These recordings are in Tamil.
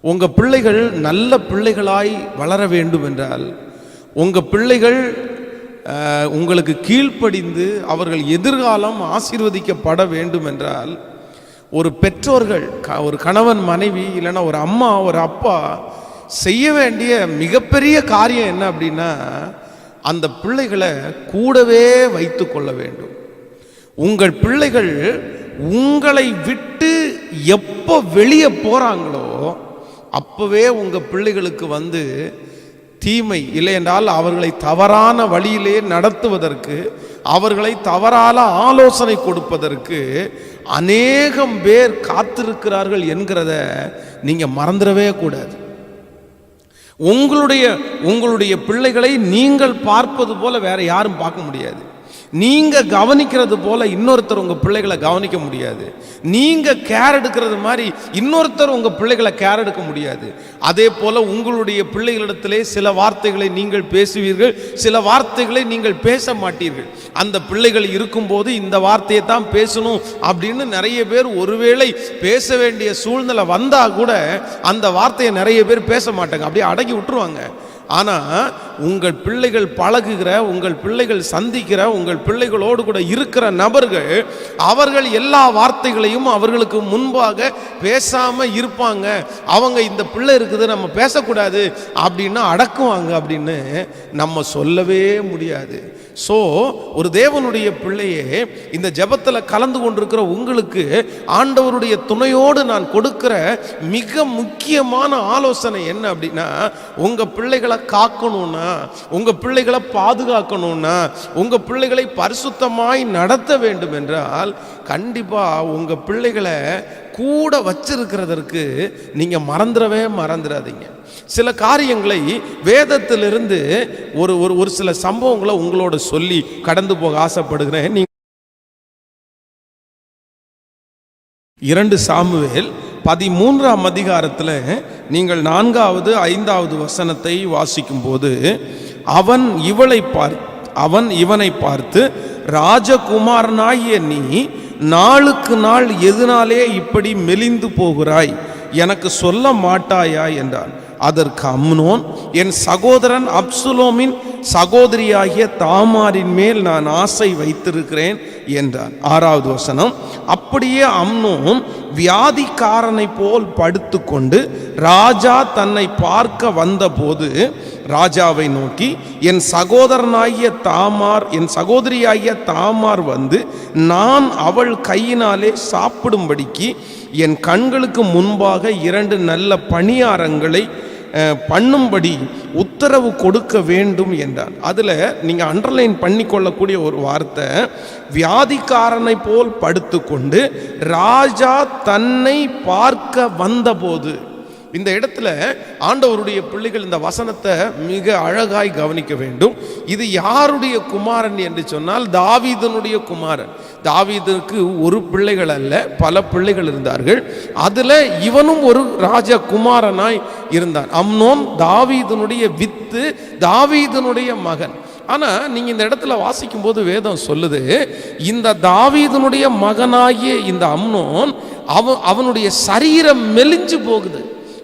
உங்கள் பிள்ளைகள் நல்ல பிள்ளைகளாய் வளர வேண்டும் என்றால் உங்கள் பிள்ளைகள் உங்களுக்கு கீழ்ப்படிந்து அவர்கள் எதிர்காலம் ஆசீர்வதிக்கப்பட வேண்டும் என்றால் ஒரு பெற்றோர்கள் க- ஒரு கணவன் மனைவி இல்லைன்னா ஒரு அம்மா ஒரு அப்பா செய்ய வேண்டிய மிகப்பெரிய காரியம் என்ன அப்படின்னா அந்த பிள்ளைகளை கூடவே வைத்து கொள்ள வேண்டும். உங்கள் பிள்ளைகள் உங்களை விட்டு எப்போ வெளியே போகிறாங்களோ அப்போவே உங்கள் பிள்ளைகளுக்கு வந்து தீமை இல்லை என்றால் அவர்களை தவறான வழியிலே நடத்துவதற்கு அவர்களை தவறால ஆலோசனை கொடுப்பதற்கு அநேகம் பேர் காத்திருக்கிறார்கள் என்கிறத நீங்கள் மறந்துடவே கூடாது. உங்களுடைய உங்களுடைய பிள்ளைகளை நீங்கள் பார்ப்பது போல வேற யாரும் பார்க்க முடியாது. நீங்கள் கவனிக்கிறது போல் இன்னொருத்தர் உங்கள் பிள்ளைகளை கவனிக்க முடியாது. நீங்கள் கேர் எடுக்கிறது மாதிரி இன்னொருத்தர் உங்கள் பிள்ளைகளை கேர் எடுக்க முடியாது. அதே போல் உங்களுடைய பிள்ளைகளிடத்திலே சில வார்த்தைகளை நீங்கள் பேசுவீர்கள் சில வார்த்தைகளை நீங்கள் பேச மாட்டீர்கள். அந்த பிள்ளைகள் இருக்கும்போது இந்த வார்த்தையை தான் பேசணும் அப்படின்னு நிறைய பேர் ஒருவேளை பேச வேண்டிய சூழ்நிலை வந்தால் கூட அந்த வார்த்தையை நிறைய பேர் பேச மாட்டாங்க. அப்படியே அடக்கி விட்டுருவாங்க. ஆனால் உங்கள் பிள்ளைகள் பழகுகிற உங்கள் பிள்ளைகள் சந்திக்கிற உங்கள் பிள்ளைகளோடு கூட இருக்கிற நபர்கள் அவர்கள் எல்லா வார்த்தைகளையும் அவர்களுக்கு முன்பாக பேசாமல் இருப்பாங்க. அவங்க இந்த பிள்ளை இருக்குது நம்ம பேசக்கூடாது அப்படின்னா அடக்குவாங்க அப்படின்னு நம்ம சொல்லவே முடியாது. ஸோ ஒரு தேவனுடைய பிள்ளையே இந்த ஜெபத்தில் கலந்து கொண்டிருக்கிற உங்களுக்கு ஆண்டவருடைய துணையோடு நான் கொடுக்கிற மிக முக்கியமான ஆலோசனை என்ன அப்படின்னா உங்கள் பிள்ளைகளை காக்கணும்னா உங்கள் பிள்ளைகளை பாதுகாக்கணும்னா உங்கள் பிள்ளைகளை பரிசுத்தமாய் நடத்த வேண்டும் என்றால் கண்டிப்பாக உங்கள் பிள்ளைகளை கூட வச்சிருக்கிறதற்கு நீங்கள் மறந்துடவே மறந்துடாதீங்க. சில காரியங்களை வேதத்திலிருந்து ஒரு ஒரு ஒரு சில சம்பவங்களை உங்களோட சொல்லி கடந்து போக ஆசைப்படுகிறேன். நீ இரண்டு சாமுவேல் பதிமூன்றாம் அதிகாரத்தில் நீங்கள் நான்காவது ஐந்தாவது வசனத்தை வாசிக்கும்போது அவன் இவளை பார்த்து அவன் இவனை பார்த்து ராஜகுமாரனாகிய நீ நாளுக்கு நாள் எதனாலே இப்படி மெலிந்து போகிறாய்? எனக்கு சொல்ல மாட்டாயா? என்றான். அதற்கு அம்னோன் என் சகோதரன் அப்சுலோமின் சகோதரியாகிய தாமாரின் மேல் நான் ஆசை வைத்திருக்கிறேன் என்றான். ஆறாவது வசனம் அப்படியே அம்னோன் வியாதிக்காரனை போல் படுத்துக்கொண்டு ராஜா தன்னை பார்க்க வந்தபோது ராஜாவை நோக்கி என் சகோதரனாகிய தாமார் என் சகோதரியாகிய தாமார் வந்து நான் அவள் கையினாலே சாப்பிடும்படிக்கு என் கண்களுக்கு முன்பாக இரண்டு நல்ல பணியாரங்களை பண்ணும்படி உத்தரவு கொடுக்க வேண்டும் என்றார். அதில் நீங்கள் அண்டர்லைன் பண்ணிக்கொள்ளக்கூடிய ஒரு வார்த்தை வியாதிக்காரனை போல் படுத்துக்கொண்டு ராஜா தன்னை பார்க்க வந்தபோது இந்த இடத்துல ஆண்டவருடைய பிள்ளைகள் இந்த வசனத்தை மிக அழகாய் கவனிக்க வேண்டும். இது யாருடைய குமாரன் என்று சொன்னால் தாவீதனுடைய குமாரன். தாவீதனுக்கு ஒரு பிள்ளைகள் அல்ல பல பிள்ளைகள் இருந்தார்கள். அதில் இவனும் ஒரு ராஜகுமாரனாய் இருந்தான். அம்னோன் தாவீதனுடைய வித்து தாவீதனுடைய மகன். ஆனால் நீங்கள் இந்த இடத்துல வாசிக்கும் போது வேதம் சொல்லுது இந்த தாவீதனுடைய மகனாகிய இந்த அம்னோன் அவன் அவனுடைய சரீரம் மெலிஞ்சு போகுது.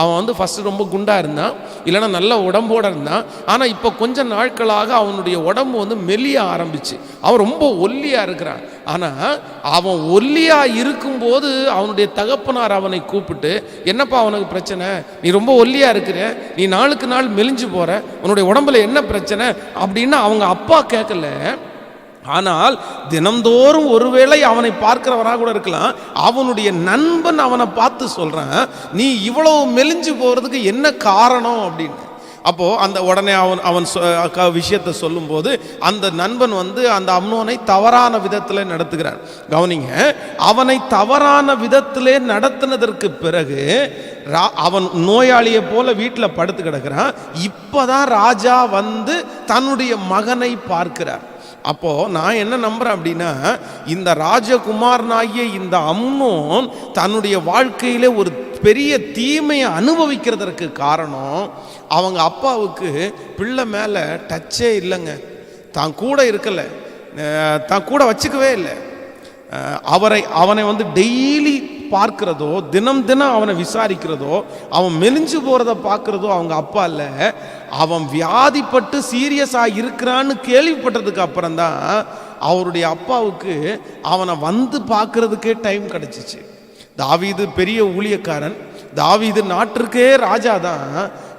அவன் வந்து ஃபஸ்ட்டு ரொம்ப குண்டாக இருந்தான். இல்லைன்னா நல்ல உடம்போடு இருந்தான். ஆனால் இப்போ கொஞ்ச நாட்களாக அவனுடைய உடம்பு வந்து மெலிய ஆரம்பிச்சு. அவன் ரொம்ப ஒல்லியாக இருக்கிறான். ஆனால் அவன் ஒல்லியாக இருக்கும்போது அவனுடைய தகப்பனார் அவனை கூப்பிட்டு என்னப்பா அவனுக்கு பிரச்சனை? நீ ரொம்ப ஒல்லியாக இருக்கிற? நீ நாளுக்கு நாள் மெலிஞ்சு போகிற உன்னுடைய உடம்புல என்ன பிரச்சனை? அப்படின்னு அவங்க அப்பா கேட்கல ஆனால் தினந்தோறும் ஒருவேளை அவனை பார்க்கிறவராக கூட இருக்கலாம். அவனுடைய நண்பன் அவனை பார்த்து சொல்கிறான் நீ இவ்வளவு மெலிஞ்சு போகிறதுக்கு என்ன காரணம்? அப்படின்னு. அப்போது அந்த உடனே அவன் அவன் சொ- க- விஷயத்தை சொல்லும்போது அந்த நண்பன் வந்து அந்த அம்னோனை தவறான விதத்தில் நடத்துகிறான் கவனிங்க அவனை தவறான விதத்திலே நடத்தினதற்கு பிறகு ரா- அவன் நோயாளியை போல வீட்டில் படுத்து கிடக்கிறான். இப்பதான் ராஜா வந்து தன்னுடைய மகனை பார்க்கிறார். அப்போது நான் என்ன நம்புகிறேன் அப்படின்னா இந்த ராஜகுமாரனாகிய இந்த அம்னோன் தன்னுடைய வாழ்க்கையில் ஒரு பெரிய தீமையை அனுபவிக்கிறதற்கு காரணம் அவங்க அப்பாவுக்கு பிள்ளை மேலே டச்சே இல்லைங்க. தான் கூட இருக்கலை. தான் கூட வச்சுக்கவே இல்லை. அவரை அவனை வந்து டெய்லி பார்க்கிறதோ தினம் தினம் அவனை விசாரிக்கிறதோ அவன் மெலிஞ்சு போகிறத பார்க்குறதோ அவங்க அப்பா இல்லை. அவன் வியாதிப்பட்டு சீரியஸாக இருக்கிறான்னு கேள்விப்பட்டதுக்கு அப்புறம் தான் அவருடைய அப்பாவுக்கு அவனை வந்து பார்க்கறதுக்கே டைம் கிடைச்சிச்சு. தாவீது பெரிய ஊழியக்காரன். தாவீது நாட்டிற்கே ராஜா தான்.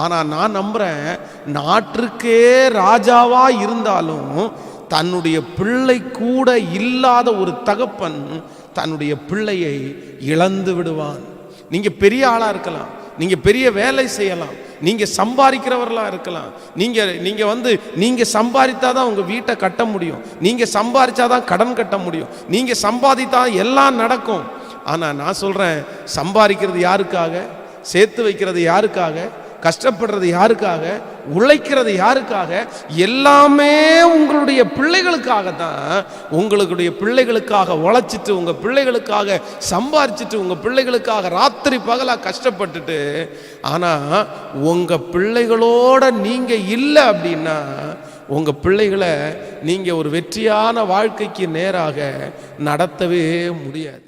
ஆனால் நான் நம்புகிறேன் நாட்டிற்கே ராஜாவாக இருந்தாலும் தன்னுடைய பிள்ளை கூட இல்லாத ஒரு தகப்பன் தன்னுடைய பிள்ளையை இழந்து விடுவான். நீங்கள் பெரிய ஆளாக இருக்கலாம். நீங்கள் பெரிய வேலை செய்யலாம். நீங்கள் சம்பாதிக்கிறவர்களாக இருக்கலாம். நீங்கள் நீங்கள் வந்து நீங்கள் சம்பாதித்தா தான் உங்கள் வீட்டை கட்ட முடியும். நீங்கள் சம்பாதிச்சா தான் கடன் கட்ட முடியும். நீங்கள் சம்பாதித்தா எல்லாம் நடக்கும். ஆனால் நான் சொல்கிறேன் சம்பாதிக்கிறது யாருக்காக? சேர்த்து வைக்கிறது யாருக்காக? கஷ்டப்படுறது யாருக்காக? உழைக்கிறது யாருக்காக? எல்லாமே உங்களுடைய பிள்ளைகளுக்காக தான் உங்களுடைய பிள்ளைகளுக்காக உழைச்சிட்டு உங்கள் பிள்ளைகளுக்காக சம்பாரிச்சிட்டு உங்கள் பிள்ளைகளுக்காக ராத்திரி பகலாக கஷ்டப்பட்டுட்டு ஆனால் உங்கள் பிள்ளைகளோட நீங்கள் இல்லை அப்படின்னா உங்கள் பிள்ளைகளை நீங்கள் ஒரு வெற்றியான வாழ்க்கைக்கு நேராக நடத்தவே முடியாது.